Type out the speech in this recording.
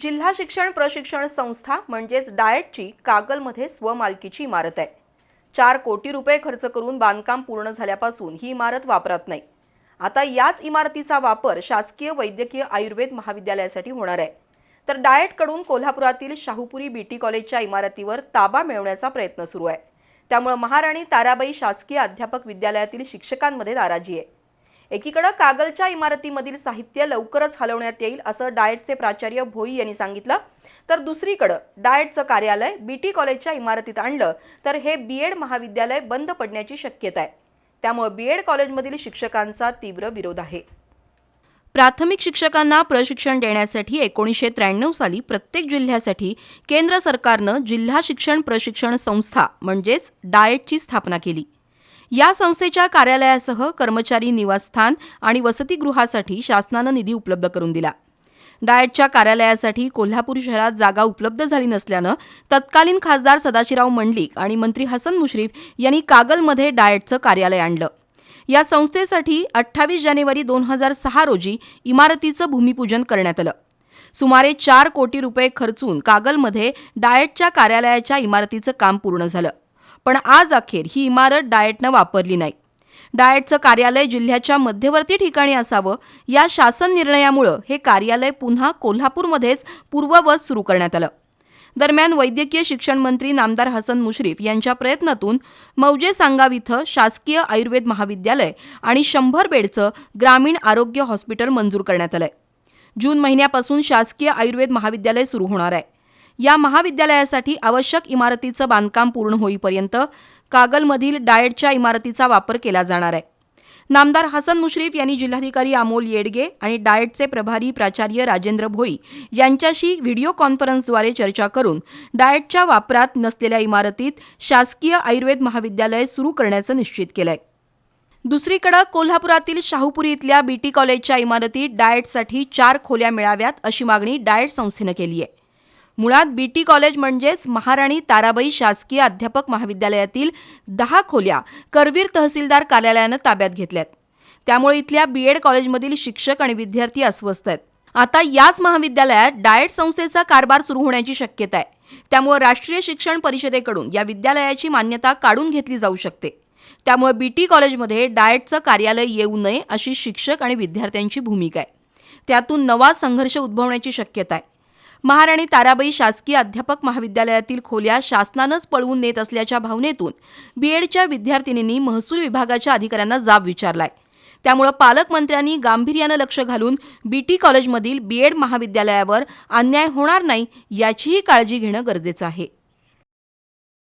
जिल्हा शिक्षण प्रशिक्षण संस्था म्हणजेच डाएटची कागलमध्ये स्वमालकीची इमारत आहे. चार कोटी रुपये खर्च करून बांधकाम पूर्ण झाल्यापासून ही इमारत वापरत नाही. आता याच इमारतीचा वापर शासकीय वैद्यकीय आयुर्वेद महाविद्यालयासाठी होणार आहे. तर डाएटकडून कोल्हापुरातील शाहूपुरी बीटी कॉलेजच्या इमारतीवर ताबा मिळवण्याचा प्रयत्न सुरू आहे. त्यामुळे महाराणी ताराबाई शासकीय अध्यापक विद्यालयातील शिक्षकांमध्ये नाराजी आहे. एकीकडे कागलच्या इमारतीमधील साहित्य लवकरच हलवण्यात येईल असं डाएटचे प्राचार्य भोई यांनी सांगितलं. तर दुसरीकडं डाएटचं कार्यालय बीटी कॉलेजच्या इमारतीत आणलं तर हे बीएड महाविद्यालय बंद पडण्याची शक्यता आहे त्यामुळे बीएड कॉलेजमधील शिक्षकांचा तीव्र विरोध आहे. प्राथमिक शिक्षकांना प्रशिक्षण देण्यासाठी एकोणीसशे त्र्याण्णव साली प्रत्येक जिल्ह्यासाठी केंद्र सरकारनं जिल्हा शिक्षण प्रशिक्षण संस्था म्हणजेच डाएटची स्थापना केली. या संस्थेच्या कार्यालयासह कर्मचारी निवासस्थान आणि वसतिगृहासाठी शासनानं निधी उपलब्ध करून दिला. डाएटच्या कार्यालयासाठी कोल्हापूर शहरात जागा उपलब्ध झाली नसल्यानं तत्कालीन खासदार सदाशिवराव मंडलिक आणि मंत्री हसन मुश्रीफ यांनी कागलमध्ये डाएटचं कार्यालय आणलं. या संस्थेसाठी अठ्ठावीस जानेवारी दोन हजार सहा रोजी इमारतीचं भूमिपूजन करण्यात आलं. सुमारे चार कोटी रुपये खर्चून कागलमध्ये डाएटच्या कार्यालयाच्या इमारतीचं काम पूर्ण झालं. पण आज अखेर ही इमारत डाएटनं वापरली नाही. डाएटचं कार्यालय जिल्ह्याच्या मध्यवर्ती ठिकाणी असावं या शासन निर्णयामुळं हे कार्यालय पुन्हा कोल्हापूरमध्येच पूर्ववत सुरू करण्यात आलं. दरम्यान वैद्यकीय शिक्षण मंत्री नामदार हसन मुश्रीफ यांच्या प्रयत्नातून मौजे सांगाव इथं शासकीय आयुर्वेद महाविद्यालय आणि शंभर बेडचं ग्रामीण आरोग्य हॉस्पिटल मंजूर करण्यात आलंय. जून महिन्यापासून शासकीय आयुर्वेद महाविद्यालय सुरू होणार आहे. या महाविद्यालयासाठी आवश्यक इमारतीचं बांधकाम पूर्ण होईपर्यंत कागलमधील डाएटच्या इमारतीचा वापर केला जाणार आहे. नामदार हसन मुश्रीफ यांनी जिल्हाधिकारी अमोल येडगे आणि डाएटचे प्रभारी प्राचार्य राजेंद्र भोई यांच्याशी व्हिडिओ कॉन्फरन्सद्वारे चर्चा करून डाएटच्या वापरात नसलेल्या इमारतीत शासकीय आयुर्वेद महाविद्यालय सुरू करण्याचं निश्चित केलंय. दुसरीकडे कोल्हापुरातील शाहूपुरी इथल्या बीटी कॉलेजच्या इमारतीत डाएटसाठी चार खोल्या मिळाव्यात अशी मागणी डाएट संस्थेनं केली आहे मुळात बीटी कॉलेज म्हणजेच महाराणी ताराबाई शासकीय अध्यापक महाविद्यालयातील दहा खोल्या करवीर तहसीलदार कार्यालयानं ताब्यात घेतल्यात. त्यामुळे इथल्या बी एड कॉलेजमधील शिक्षक आणि विद्यार्थी अस्वस्थ आहेत. आता याच महाविद्यालयात डाएट संस्थेचा कारभार सुरू होण्याची शक्यता आहे. त्यामुळे राष्ट्रीय शिक्षण परिषदेकडून या विद्यालयाची मान्यता काढून घेतली जाऊ शकते. त्यामुळे बी टी कॉलेजमध्ये डाएटचं कार्यालय येऊ नये अशी शिक्षक आणि विद्यार्थ्यांची भूमिका आहे. त्यातून नवा संघर्ष उद्भवण्याची शक्यता आहे. महाराणी ताराबाई शासकीय अध्यापक महाविद्यालयातील खोल्या शासनानंच पळवून नेत असल्याच्या भावनेतून बीएडच्या विद्यार्थिनींनी महसूल विभागाच्या अधिकाऱ्यांना जाब विचारलाय. त्यामुळं पालकमंत्र्यांनी गांभीर्यानं लक्ष घालून बीटी कॉलेजमधील बीएड महाविद्यालयावर अन्याय होणार नाही याचीही काळजी घेणं गरजेचं आहे.